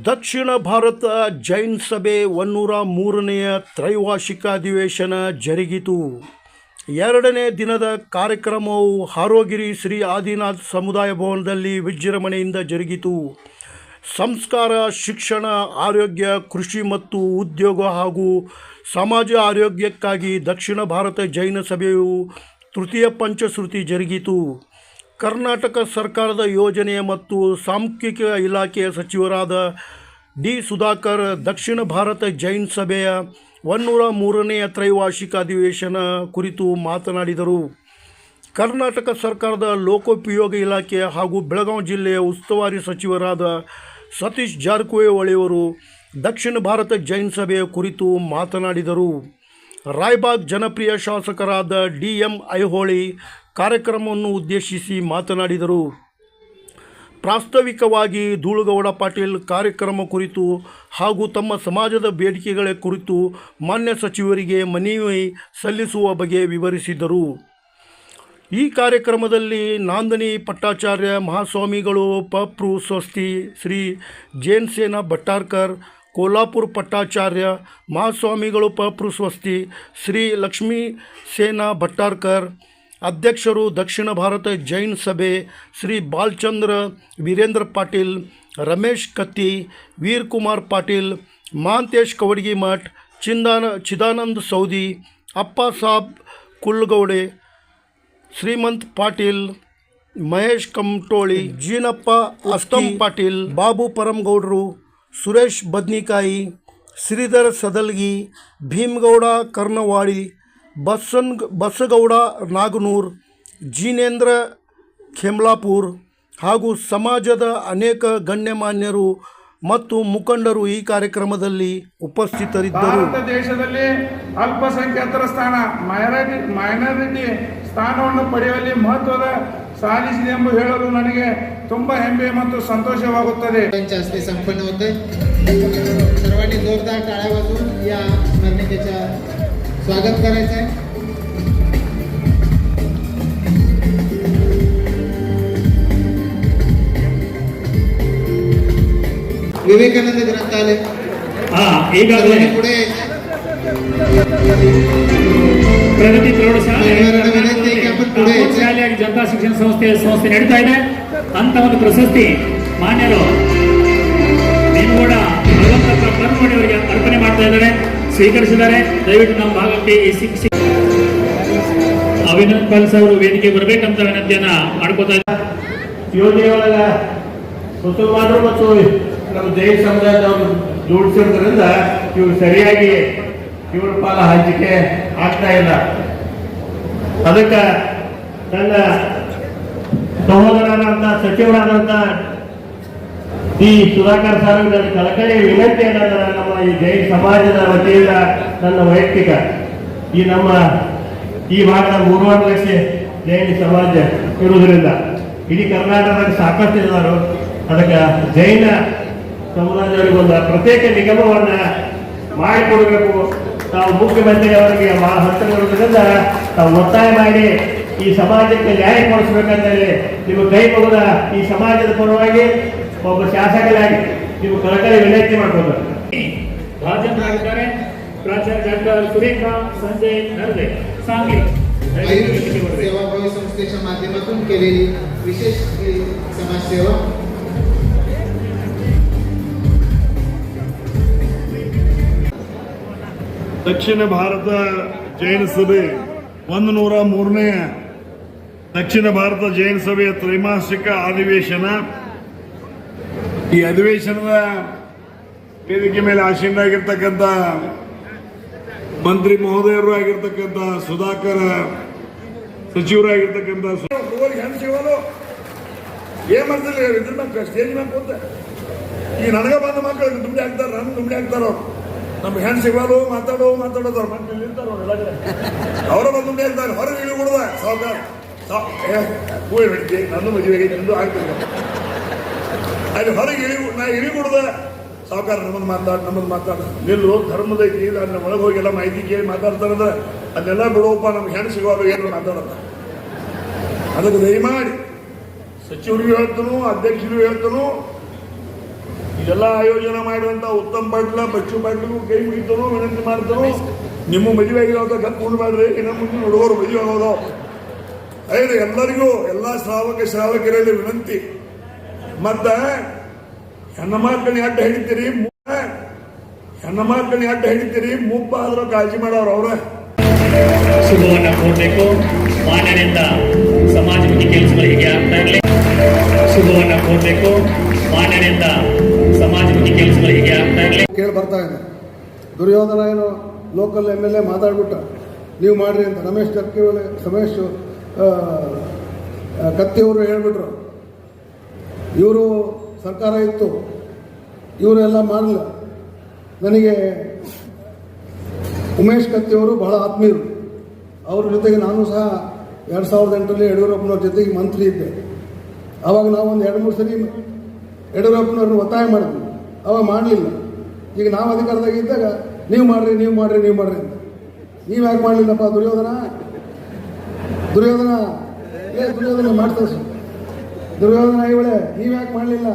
ದಕ್ಷಿಣ ಭಾರತ ಜೈನ್ ಸಭೆ ಒನ್ನೂರ ಮೂರನೆಯ ತ್ರೈವಾರ್ಷಿಕ ಅಧಿವೇಶನ ಜರುಗಿತು. ಎರಡನೇ ದಿನದ ಕಾರ್ಯಕ್ರಮವು ಹಾರೋಗಿರಿ ಶ್ರೀ ಆದಿನಾಥ್ ಸಮುದಾಯ ಭವನದಲ್ಲಿ ವಿಜೃಂಭಣೆಯಿಂದ ಜರುಗಿತು. ಸಂಸ್ಕಾರ, ಶಿಕ್ಷಣ, ಆರೋಗ್ಯ, ಕೃಷಿ ಮತ್ತು ಉದ್ಯೋಗ ಹಾಗೂ ಸಮಾಜ ಆರೋಗ್ಯಕ್ಕಾಗಿ ದಕ್ಷಿಣ ಭಾರತ ಜೈನ ಸಭೆಯು ತೃತೀಯ ಪಂಚಶ್ರುತಿ ಜರುಗಿತು. ಕರ್ನಾಟಕ ಸರ್ಕಾರದ ಯೋಜನೆ ಮತ್ತು ಸಾಂಖ್ಯಿಕ ಇಲಾಖೆಯ ಸಚಿವರಾದ ಡಿ ಸುಧಾಕರ್ ದಕ್ಷಿಣ ಭಾರತ ಜೈನ್ ಸಭೆಯ ಒನ್ನೂರ ಮೂರನೆಯ ತ್ರೈವಾರ್ಷಿಕ ಅಧಿವೇಶನ ಕುರಿತು ಮಾತನಾಡಿದರು. ಕರ್ನಾಟಕ ಸರ್ಕಾರದ ಲೋಕೋಪಯೋಗಿ ಇಲಾಖೆ ಹಾಗೂ ಬೆಳಗಾವಿ ಜಿಲ್ಲೆಯ ಉಸ್ತುವಾರಿ ಸಚಿವರಾದ ಸತೀಶ್ ಜಾರಕಿಹೊಳಿಯವರು ದಕ್ಷಿಣ ಭಾರತ ಜೈನ್ ಸಭೆಯ ಕುರಿತು ಮಾತನಾಡಿದರು. ರಾಯ್ಬಾಗ್ ಜನಪ್ರಿಯ ಶಾಸಕರಾದ ಡಿ ಎಂ ಐಹೊಳಿ ಕಾರ್ಯಕ್ರಮವನ್ನು ಉದ್ದೇಶಿಸಿ ಮಾತನಾಡಿದರು. ಪ್ರಾಸ್ತಾವಿಕವಾಗಿ ಧೂಳುಗೌಡ ಪಾಟೀಲ್ ಕಾರ್ಯಕ್ರಮ ಕುರಿತು ಹಾಗೂ ತಮ್ಮ ಸಮಾಜದ ಬೇಡಿಕೆಗಳ ಕುರಿತು ಮಾನ್ಯ ಸಚಿವರಿಗೆ ಮನವಿ ಸಲ್ಲಿಸುವ ಬಗ್ಗೆ ವಿವರಿಸಿದರು. ಈ ಕಾರ್ಯಕ್ರಮದಲ್ಲಿ ನಾಂದನಿ ಪಟ್ಟಾಚಾರ್ಯ ಮಹಾಸ್ವಾಮಿಗಳು ಪಪ್ರು ಸ್ವಸ್ತಿ ಶ್ರೀ ಜೇನ್ಸೇನ ಭಟ್ಟಾರ್ಕರ್ ಕೋಲ್ಹಾಪುರ ಪಟ್ಟಾಚಾರ್ಯ ಮಹಾಸ್ವಾಮಿಗಳು ಪಪ್ರು ಸ್ವಸ್ತಿ ಶ್ರೀ ಲಕ್ಷ್ಮೀ ಸೇನಾ ಭಟ್ಟಾರ್ಕರ್ ಅಧ್ಯಕ್ಷರು ದಕ್ಷಿಣ ಭಾರತ ಜೈನ್ ಸಭೆ ಶ್ರೀ ಬಾಲ್ಚಂದ್ರ, ವೀರೇಂದ್ರ ಪಾಟೀಲ್, ರಮೇಶ್ ಕತ್ತಿ, ವೀರ್ ಕುಮಾರ್ ಪಾಟೀಲ್, ಮಾಂತೇಶ್ ಕವಡಗಿ ಮಠ್, ಚಿಂದಾನ, ಚಿದಾನಂದ್ ಸೌದಿ, ಅಪ್ಪ ಸಾಬ್ ಕುಲ್ಗೌಡೆ ಶ್ರೀಮಂತ್ ಪಾಟೀಲ್, ಮಹೇಶ್ ಕಮಟೋಳಿ ಜೀನಪ್ಪ ಅಸ್ತಂ ಪಾಟೀಲ್, ಬಾಬು ಪರಮಗೌಡರು ಸುರೇಶ್ ಬದ್ನಿಕಾಯಿ, ಶ್ರೀಧರ್ ಸದಲ್ಗಿ, ಭೀಮಗೌಡ ಕರ್ನವಾಡಿ ಬಸ್ಸನ್ ಬಸಗೌಡ ನಾಗನೂರ್ ಜಿನೇಂದ್ರ ಖೇಮ್ಲಾಪುರ್ ಹಾಗೂ ಸಮಾಜದ ಅನೇಕ ಗಣ್ಯಮಾನ್ಯರು ಮತ್ತು ಮುಖಂಡರು ಈ ಕಾರ್ಯಕ್ರಮದಲ್ಲಿ ಉಪಸ್ಥಿತರಿದ್ದರು. ಭಾರತ ದೇಶದಲ್ಲಿ ಅಲ್ಪಸಂಖ್ಯಾತರ ಸ್ಥಾನ ಮೈನಾರಿಟಿ ಮೈನಾರಿಟಿ ಸ್ಥಾನವನ್ನು ಪಡೆಯುವಲ್ಲಿ ಮಹತ್ವದ ಸಾಧಿಸಿದೆ ಎಂದು ಹೇಳಲು ನನಗೆ ತುಂಬಾ ಹೆಮ್ಮೆ ಮತ್ತು ಸಂತೋಷವಾಗುತ್ತದೆ. जास्ती स्वागत करायचं आहे विवेकानंद ग्रंथालय हा ಈಗಾಗಲೇ सर्वांनी पुढे यायचं. ಪ್ರಗತಿ ಪ್ರೌಢಶಾಲೆ ಎಲ್ಲರನ್ನ ವಿನಂತಿ आहे की आपण पुढे यायचं. ಶಾಲೆಯಾಗಿ ಜನತಾ ಶಿಕ್ಷಣ ಸಂಸ್ಥೆ ಸಂಸ್ಥೆ ನಡೀತಾ ಇದೆ ಅಂತ ಒಂದು ಪ್ರಶಸ್ತಿ ಮಾನ್ಯರು ನೀವು ಕೂಡ ಭಗವಂತ ಕರ್ಮಡಿ ಅವರಿಗೆ ಅರ್ಪಣೆ ಮಾಡ್ತಾ ಇದ್ದಾರೆ ಸ್ವೀಕರಿಸಿದ್ದಾರೆ. ದಯವಿಟ್ಟು ನಮ್ಮ ಭಾಗಕ್ಕೆ ಈ ಶಿಕ್ಷೆ ಅಭಿನಂದ್ ಪಾಲ್ಸ್ ಅವರು ವೇದಿಕೆ ಬರಬೇಕಂತ ವಿನಂತಿಯನ್ನ ಮಾಡ್ಕೋತಾ ಇದ್ದಾರೆ. ಮುಸಲ್ಮಾನರು ಮತ್ತು ನಮ್ಮ ಜೈನ ಸಮುದಾಯದವರು ಜೋಡಿಸಿರೋದ್ರಿಂದ ಇವರು ಸರಿಯಾಗಿ ಇವರ ಪಾಲ ಹಂಚಿಕೆ ಆಗ್ತಾ ಇಲ್ಲ. ಅದಕ್ಕೆ ನನ್ನ ಸಹೋದರರಾದಂಥ ಸಚಿವರಾದಂಥ ಈ ಸುಧಾಕರ್ ಸರ್ ಕಳಕಳಿ ವಿನಂತಿ ಏನಂದ್ರೆ ನಮ್ಮ ಈ ಜೈ ಸಮಾಜದ ವತಿಯಿಂದ ನನ್ನ ವೈಯಕ್ತಿಕ ಈ ನಮ್ಮ ಈ ಭಾಗದ ಮೂರುವರೆ ಲಕ್ಷ ಜೈನ ಸಮಾಜ ಇರುವುದರಿಂದ ಇಡೀ ಕರ್ನಾಟಕದಾಗ ಸಾಕಷ್ಟು ಇದ್ದಾರೆ ಅದಕ್ಕೆ ಜೈನ ಸಮುದಾಯದವರಿಗೊಂದು ಪ್ರತ್ಯೇಕ ನಿಗಮವನ್ನ ಮಾಡಿಕೊಡಬೇಕು. ತಾವು ಮುಖ್ಯಮಂತ್ರಿ ಅವರಿಗೆ ಹತ್ತಿರ ಹತ್ತಿರವಿರುವುದರಿಂದ ತಾವು ಒತ್ತಾಯ ಮಾಡಿ ಈ ಸಮಾಜಕ್ಕೆ ನ್ಯಾಯ ಕೊಡಿಸ್ಬೇಕಂತೇಳಿ ನೀವು ಕೈ ಕೊಡದ ಈ ಸಮಾಜದ ಪರವಾಗಿ ಒಬ್ಬ ಶಾಸಕರಾಗಿ ನೀವು ಕಳಕಳಿ ವಿನಂತಿ ಮಾಡ್ಬೋದು ಭಾಜನರಾಗಿದ್ದಾರೆ ಪ್ರಾಚಾರ್ಯ ಡಾಕ್ಟರ್ ಸುರೇಖಾ ಸಂಜಯ್ ನರ್ದೆ ಸಾಂಗ್ಲಿ ದಯವಿಟ್ಟು ವೇದಿಕೆ आयुष ಬರಬೇಕು. सेवाभावी संस्थेच्या माध्यमातून केलेली विशेष ही समाजसेवा ದಕ್ಷಿಣ ಭಾರತ ಜೈನ ಸಭೆ ಒಂದು ನೂರ ಮೂರನೇ ದಕ್ಷಿಣ ಭಾರತ ಜೈನ ಸಭೆಯ ತ್ರೈಮಾಸಿಕ ಅಧಿವೇಶನ ಈ ಅಧಿವೇಶನದ ವೇದಿಕೆ ಮೇಲೆ ಆಸೀನರಾಗಿರ್ತಕ್ಕಂಥ ಮಂತ್ರಿ ಮಹೋದಯರು ಆಗಿರ್ತಕ್ಕಂಥ ಸುಧಾಕರ್ ಸಚಿವರಾಗಿರ್ತಕ್ಕಂಥ ಏನ್ ಮಾಡ್ತಿಲ್ಲ ಇದ್ರ ಮಕ್ಕಳು ಸ್ಟೇಜ್ ಮ್ಯಾಗ ಕೂತ ಈ ನನಗೆ ಬಂದ ಮಕ್ಕಳು ದುಂಬಿ ಆಗ್ತಾರೆ ನನ್ನ ದುಂಬಿ ಆಗ್ತಾರ ಅವ್ರು. ನಮ್ಮ ಹೆಣ್ ಸಿಗಲು ಮಾತಾಡೋ ಮಾತಾಡೋದು ಅವ್ರ ಮಕ್ಕಳು ನಿಲ್ತಾರ ಅವ್ರು ಬಂದು ದುಂಬಿ ಆಗ್ತಾರೆ ಹೊರಗೆ ಇಳಿ ಬಿಡುದ ಸಾವುಕಾರ ನಂದು ಮದುವೆಗೆ ನಿಂದು ಆಗ್ತಿಲ್ಲ ಅಲ್ಲಿ ಹೊರಗೆ ಇಳಿ ನಾ ಇಳಿ ಬಿಡುದ ಸಾವುಕಾರ ನಮ್ಮದು ಮಾತಾಡ ನಮ್ಮದು ಮಾತಾಡ. ನಿಲ್ಲು, ಧರ್ಮದ ಐತಿ ಅದನ್ನ ಒಳಗೆ ಹೋಗಿ ಎಲ್ಲ ಮಾಹಿತಿ ಕೇಳಿ ಮಾತಾಡ್ತಾರಂದ್ರೆ ಅದನ್ನೆಲ್ಲ ಬಿಡುವಪ್ಪ ನಮ್ಗೆ ಹೆಣ್ಣು ಸಿಗೋದು ಏನು ಮಾತಾಡತ್ತ ಅದಕ್ಕೆ ದಯಮಾಡಿ ಸಚಿವರಿಗೂ ಹೇಳ್ತನು ಅಧ್ಯಕ್ಷರಿಗೂ ಹೇಳ್ತನು, ಇದೆಲ್ಲ ಆಯೋಜನೆ ಮಾಡುವಂತ ಉತ್ತಮ್ ಪಾಟ್ಲ, ಬಚ್ಚು ಪಾಟ್ಲು ಕೈ ಮುಗಿತರು ವಿನಂತಿ ಮಾಡ್ತರು ನಿಮ್ಮ ಮದುವೆ ಆಗಿರೋ ಗಪ್ ಮಾಡ್ರಿ ಇನ್ನು ಮುಂದಿನ ಹುಡುಗರು ಮದುವೆ ಆಗೋದು. ಐದು ಎಲ್ಲರಿಗೂ ಎಲ್ಲ ಶ್ರಾವಕ ಶ್ರಾವಕರಲ್ಲಿ ವಿನಂತಿ. ಮತ್ತ ಹೆಣ್ಣ ಮಕ್ಕಳನ್ನ ಅಡ್ಡ ಹಿಡಿತೀರಿ ಮು- ಹೆಣ್ಣ ಮಕ್ಕಳನ್ನ ಅಡ್ಡ ಹಿಡಿತೀರಿ ಮುಪ್ಪ ಆದ್ರೂ ಕಾಳಜಿ ಮಾಡೋರು ಅವ್ರ. ಶುಭವನ್ನ ಕೋರಬೇಕು. ಮಾನ್ಯರಿಂದ ಸಮಾಜಮುಖಿ ಕೆಲಸಗಳು ಹೀಗೆ ಆಗ್ತಾ ಇರಲಿ. ಶುಭವನ್ನ ಕೋರಬೇಕು. ಮಾನ್ಯರಿಂದ ಸಮಾಜಮುಖಿ ಕೆಲಸಗಳು ಹೀಗೆ ಆಗ್ತಾ ಇರಲಿ. ಕೇಳಿ ಬರ್ತಾ ಇದೆ ದುರ್ಯೋಧನ ಏನು ಲೋಕಲ್ ಎಂ ಎಲ್ ಎ ಮಾತಾಡ್ಬಿಟ್ಟ. ನೀವು ಮಾಡ್ರಿ ಅಂತ ರಮೇಶ್ ಜಾರಕಿಹೊಳಿ ರಮೇಶ್ ಕತ್ತಿಯವರು ಹೇಳ್ಬಿಟ್ರು. ಇವರು ಸರ್ಕಾರ ಇತ್ತು, ಇವರೆಲ್ಲ ಮಾಡಲಿಲ್ಲ. ನನಗೆ ಉಮೇಶ್ ಕತ್ತಿಯವರು ಬಹಳ ಆತ್ಮೀಯರು. ಅವ್ರ ಜೊತೆಗೆ ನಾನು ಸಹ ಎರಡು ಸಾವಿರದ ಎಂಟರಲ್ಲಿ ಯಡಿಯೂರಪ್ಪನವ್ರ ಜೊತೆಗೆ ಮಂತ್ರಿ ಇದ್ದೆ. ಆವಾಗ ನಾವು ಒಂದು ಎರಡು ಮೂರು ಸರಿ ಯಡಿಯೂರಪ್ಪನವ್ರನ್ನ ಒತ್ತಾಯ ಮಾಡಿದ್ವಿ. ಅವಾಗ ಮಾಡಲಿಲ್ಲ. ಈಗ ನಾವು ಅಧಿಕಾರದಾಗ ಇದ್ದಾಗ ನೀವು ಮಾಡ್ರಿ ನೀವು ಮಾಡ್ರಿ ನೀವು ಮಾಡ್ರಿ ಅಂತ. ನೀವು ಯಾಕೆ ಮಾಡಲಿಲ್ಲಪ್ಪ ದುರ್ಯೋಧನ? ದುರ್ಯೋಧನ? ಏ, ದುರ್ಯೋಧನ ಮಾಡ್ತಾ ದುರ್ಯೋಧನ ಇವಳೆ ನೀವು ಯಾಕೆ ಮಾಡಲಿಲ್ಲ?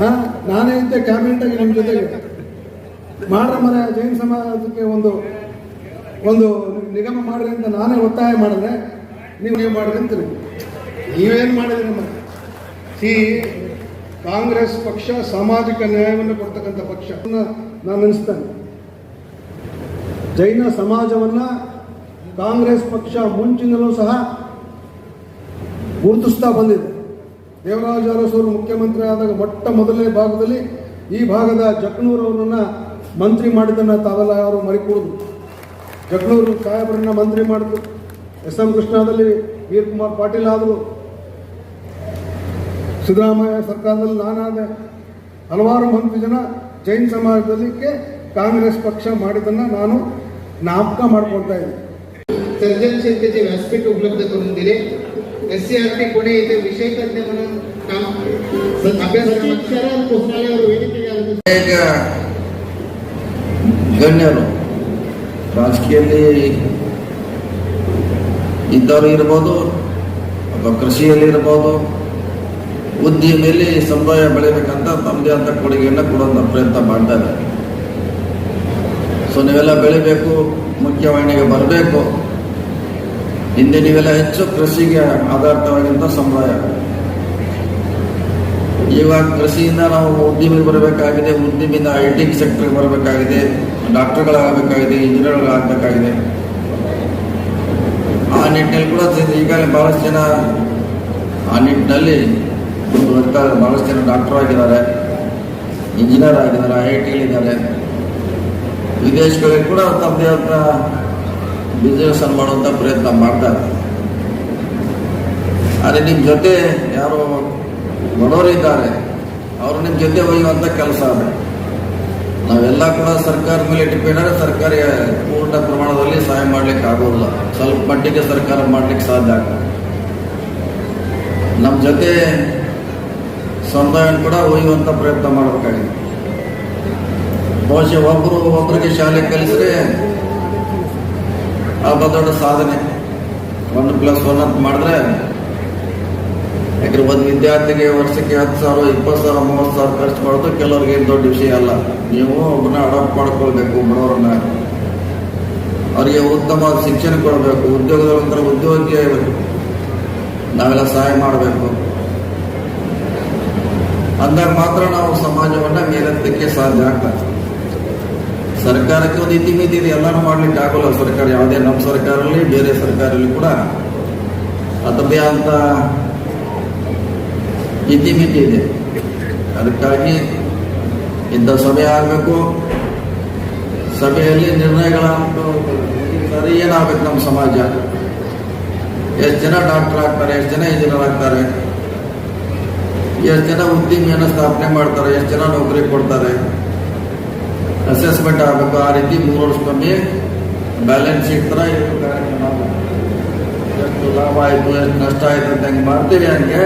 ಹಾಂ, ನಾನೇ ಇದ್ದೆ ಕ್ಯಾಬಿನೆಟಾಗಿ ನಿಮ್ಮ ಜೊತೆಗೆ. ಮಾಡ್ರ ಮರ, ಜೈನ ಸಮಾಜಕ್ಕೆ ಒಂದು ಒಂದು ನಿಗಮ ಮಾಡ್ರಿ ಅಂತ ನಾನೇ ಒತ್ತಾಯ ಮಾಡಿದ್ರೆ ನೀವು ನೀವು ಮಾಡ್ರಿ ಅಂತೀರಿ. ನೀವೇನು ಮಾಡಿದ್ರಿ ನಮ್ಮ? ಸಿ ಕಾಂಗ್ರೆಸ್ ಪಕ್ಷ ಸಾಮಾಜಿಕ ನ್ಯಾಯವನ್ನು ಕೊಡ್ತಕ್ಕಂಥ ಪಕ್ಷ. ನಾನು ಅನಿಸ್ತೇನೆ ಜೈನ ಸಮಾಜವನ್ನ ಕಾಂಗ್ರೆಸ್ ಪಕ್ಷ ಮುಂಚಿನಲ್ಲೂ ಸಹ ಗುರುತಿಸ್ತಾ ಬಂದಿದೆ ದೇವರಾಜ ಅರಸರು ಮುಖ್ಯಮಂತ್ರಿ ಆದಾಗ ಮೊಟ್ಟ ಮೊದಲನೇ ಭಾಗದಲ್ಲಿ ಈ ಭಾಗದ ಜಕ್ನೂರ್ ಅವರನ್ನ ಮಂತ್ರಿ ಮಾಡಿದ್ದನ್ನು ತಾವೆಲ್ಲ ಯಾರು ಮರಿಕೂಡುದು ಜಕ್ನೂರು ಸಾಹೇಬರನ್ನ ಮಂತ್ರಿ ಮಾಡಿದ್ರು ಎಸ್ ಎಂ ಕೃಷ್ಣದಲ್ಲಿ ವೀರಕುಮಾರ್ ಪಾಟೀಲ್ ಆದರು ಸಿದ್ದರಾಮಯ್ಯ ಸರ್ಕಾರದಲ್ಲಿ ನಾನಾದೆ ಹಲವಾರು ಮಂತ್ರಿ ಜನ ಜೈನ್ ಸಮಾಜದಲ್ಲಿಕ್ಕೆ ಕಾಂಗ್ರೆಸ್ ಪಕ್ಷ ಮಾಡಿದ್ದನ್ನು ನಾನು ಜ್ಞಾಪಕ ಮಾಡ್ಕೊಳ್ತಾ ಇದ್ದೀನಿ सर्जनशीलतेचे व्यासपीठ उपलब्ध करून दिले S C R T Pune येथे विषय तज्ञ म्हणून काम ಗಣ್ಯರು ರಾಜಕೀಯದಲ್ಲಿ ಇದ್ದವರು ಇರ್ಬೋದು ಅಥವಾ ಕೃಷಿಯಲ್ಲಿ ಇರ್ಬೋದು ಉದ್ಯಮಿಯಲ್ಲಿ ಸಮುದಾಯ ಬೆಳಿಬೇಕಂತ ತಮ್ಮದೇ ಆದ ಕೊಡುಗೆಯನ್ನು ಕೊಡುವಂಥ ಪ್ರಯತ್ನ ಮಾಡ್ತಾರೆ ಸೊ ನೀವೆಲ್ಲ ಬೆಳಿಬೇಕು ಮುಖ್ಯವಾಹಿನಿಗೆ ಬರಬೇಕು. ಹಿಂದೆ ನೀವೆಲ್ಲ ಹೆಚ್ಚು ಕೃಷಿಗೆ ಆಧಾರಿತವಾಗಿದ್ದ ಸಮುದಾಯ ಇವಾಗ ಕೃಷಿಯಿಂದ ನಾವು ಉದ್ಯಮಿಗೆ ಬರಬೇಕಾಗಿದೆ, ಉದ್ಯಮಿಯಿಂದ ಐ ಟಿ ಸೆಕ್ಟರ್ಗೆ ಬರಬೇಕಾಗಿದೆ, ಡಾಕ್ಟರ್ಗಳಾಗಬೇಕಾಗಿದೆ, ಇಂಜಿನಿಯರ್ಗಳಾಗಬೇಕಾಗಿದೆ ಆ ನಿಟ್ಟಿನಲ್ಲಿ ಕೂಡ ಈಗಾಗಲೇ ಭಾಳಷ್ಟು ಜನ ಆ ನಿಟ್ಟಿನಲ್ಲಿ. ಭಾಳಷ್ಟು ಜನ ಡಾಕ್ಟರ್ ಆಗಿದ್ದಾರೆ, ಇಂಜಿನಿಯರ್ ಆಗಿದ್ದಾರೆ ಐ ಐ ಇದ್ದಾರೆ. ವಿದೇಶಗಳಿಗೆ ಕೂಡ ತಮ್ಮದೇ ಆದ ಬಿಸ್ನೆಸ್ ಮಾಡುವಂಥ ಪ್ರಯತ್ನ ಮಾಡ್ತಾರೆ ಆದರೆ ನಿಮ್ಮ ಜೊತೆ ಯಾರು ಬಡವರಿದ್ದಾರೆ ಅವರು ನಿಮ್ಮ ಜೊತೆ ಒಯ್ಯುವಂಥ ಕೆಲಸ ಅದು. ನಾವೆಲ್ಲ ಕೂಡ ಸರ್ಕಾರದ ಮೇಲೆ ಡಿಪೆಂಡ್ ಆದರೆ ಸರ್ಕಾರ ಪೂರ್ಣ ಪ್ರಮಾಣದಲ್ಲಿ ಸಹಾಯ ಮಾಡ್ಲಿಕ್ಕೆ ಆಗೋದಿಲ್ಲ. ಸ್ವಲ್ಪ ಮಟ್ಟಿಗೆ ಸರ್ಕಾರ ಮಾಡ್ಲಿಕ್ಕೆ ಸಾಧ್ಯ ಆಗ್ತದೆ. ನಮ್ಮ ಜೊತೆ ಸಮುದಾಯ ಕೂಡ ಒಯ್ಯುವಂಥ ಪ್ರಯತ್ನ ಮಾಡಬೇಕಾಗಿದೆ. ಬಹುಶಃ ಒಬ್ಬರು ಒಬ್ಬರಿಗೆ ಶಾಲೆ ಕಲಿಸಿದ್ರೆ ಹಬ್ಬ ದೊಡ್ಡ ಸಾಧನೆ. ಒನ್ ಪ್ಲಸ್ ಒನ್ ಅಂತ ಮಾಡಿದ್ರೆ, ಯಾಕಂದ್ರೆ ಒಂದು ವಿದ್ಯಾರ್ಥಿಗೆ ವರ್ಷಕ್ಕೆ ಹತ್ತು ಸಾವಿರ, ಇಪ್ಪತ್ತು ಸಾವಿರ, ಮೂವತ್ತು ಸಾವಿರ ಖರ್ಚು ಮಾಡೋದು ಕೆಲವ್ರಿಗೆ ಏನು ದೊಡ್ಡ ವಿಷಯ ಅಲ್ಲ. ನೀವು ಒಬ್ಬನ ಅಡಾಪ್ಟ್ ಮಾಡ್ಕೊಳ್ಬೇಕು ಬಡವರನ್ನ. ಅವರಿಗೆ ಉತ್ತಮ ಶಿಕ್ಷಣ ಕೊಡಬೇಕು ಉದ್ಯೋಗದೊಂಥರ ಉದ್ಯೋಗಿ ಆಗಬೇಕು. ನಾವೆಲ್ಲ ಸಹಾಯ ಮಾಡಬೇಕು. ಅಂದಾಗ ಮಾತ್ರ ನಾವು ಸಮಾಜವನ್ನ ಮೇಲೆತ್ತಕ್ಕೆ ಸಾಧ್ಯ ಆಗ್ತದೆ. ಸರ್ಕಾರಕ್ಕೆ ಒಂದು ಇತಿಮಿತಿ ಇದೆ, ಎಲ್ಲಾನು ಮಾಡ್ಲಿಕ್ಕೆ ಆಗೋಲ್ಲ ಸರ್ಕಾರ, ಯಾವುದೇ ನಮ್ಮ ಸರ್ಕಾರಲ್ಲಿ ಬೇರೆ ಸರ್ಕಾರಲ್ಲಿ ಕೂಡ ಅದರದೇ ಅಂತ ಇತಿಮಿತಿ ಇದೆ. ಅದಕ್ಕಾಗಿ ಇಂಥ ಸಭೆ ಆಗಬೇಕು. ಸಭೆಯಲ್ಲಿ ನಿರ್ಣಯಗಳ ಸರಿ ಏನಾಗಬೇಕು ನಮ್ಮ ಸಮಾಜ? ಎಷ್ಟು ಜನ ಡಾಕ್ಟರ್ ಆಗ್ತಾರೆ, ಎಷ್ಟು ಜನ ಇಂಜಿನಿಯರ್ ಆಗ್ತಾರೆ? ಎಷ್ಟು ಜನ ಉದ್ದಿಮೆಯನ್ನು ಸ್ಥಾಪನೆ ಮಾಡ್ತಾರೆ, ಎಷ್ಟು ಜನ ನೌಕರಿ ಕೊಡ್ತಾರೆ? ಅಸೆಸ್ಮೆಂಟ್ ಆಗಬೇಕು ಆ ರೀತಿ ಮೂರು ವರ್ಷಕ್ಕೊಮ್ಮೆ ಬ್ಯಾಲೆನ್ಸ್ ಶೀಟ್ ಥರ ಇರಬೇಕು ಆಗ್ಬೇಕು. ಎಷ್ಟು ಲಾಭ ಆಯಿತು, ಎಷ್ಟು ನಷ್ಟ ಆಯಿತು ಅಂತ ಹೆಂಗೆ ಮಾಡ್ತೀವಿ ಹಂಗೆ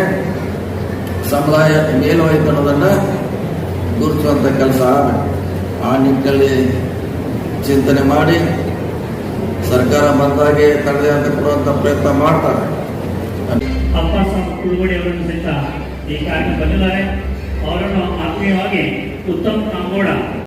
ಸಮುದಾಯ ಏನು ಅನ್ನೋದನ್ನು ಗುರುತಿಸುವಂಥ ಕೆಲಸ ಆ ನಿಟ್ಟಿನಲ್ಲಿ ಚಿಂತನೆ ಮಾಡಿ ಸರ್ಕಾರ ಬಂದಾಗೆ ತಡೆದೇ ಅಂತ ಕೊಡುವಂಥ ಪ್ರಯತ್ನ ಮಾಡ್ತಾರೆ ಈ ಕಾರ್ಯಕ್ರಮ ಬಂದಿದ್ದಾರೆ ಅವರನ್ನು ಆತ್ಮೀಯ ಆತ್ಮೀಯವಾಗಿ ಉತ್ತಮ್ ಕಾಂಬೋಡ